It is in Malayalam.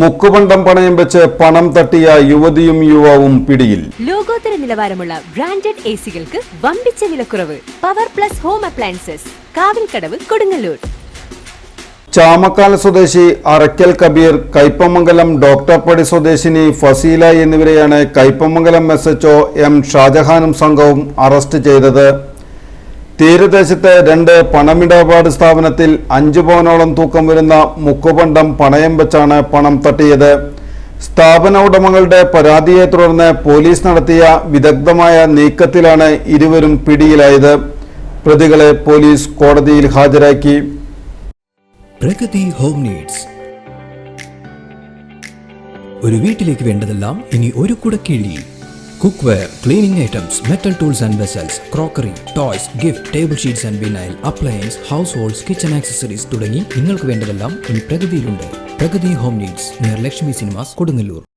മുക്കുപണ്ടം പണയം വെച്ച് പണം തട്ടിയ യുവതിയും യുവാവും പിടിയിൽ. ലോകോത്തര നിലവാരമുള്ള ബ്രാൻഡഡ് എ സികൾക്ക് വമ്പിച്ച വിലക്കുറവ്. Power plus home appliances Kavilkadavu Kodungallur. Chamakkala സ്വദേശി അറയ്ക്കൽ കബീർ കൈപ്പമംഗലം ഡോക്ടർ പടി സ്വദേശിനി ഫസീല എന്നിവരെയാണ് Kaipamangalam S H O M ഷാജഹാനും സംഘവും അറസ്റ്റ് ചെയ്തത്. തീരദേശത്തെ രണ്ട് പണമിടപാട് സ്ഥാപനത്തിൽ അഞ്ചു പവനോളം തൂക്കം വരുന്ന മുക്കുപണ്ടം പണയം വെച്ചാണ് പണം തട്ടിയത്. സ്ഥാപന ഉടമകളുടെ പരാതിയെ തുടർന്ന് പോലീസ് നടത്തിയ വിദഗ്ധമായ നീക്കത്തിലാണ് ഇരുവരും പിടിയിലായത്. പ്രതികളെ പോലീസ് കോടതിയിൽ ഹാജരാക്കി. Pragathi home needs. ഒരു വീട്ടിലേക്ക് വേണ്ടതെല്ലാം ഇനി ഒരു കുടക്കീഴിൽ. Cleaning items metal tools and vessels crockery toys gift table sheets and vinyl appliance households kitchen accessories തുടങ്ങി നിങ്ങൾക്ക് വേണ്ടതെല്ലാം ഇനി പ്രഗതിയിലുണ്ട്. Pragathi home needs near Lakshmi cinemas Kodungallur.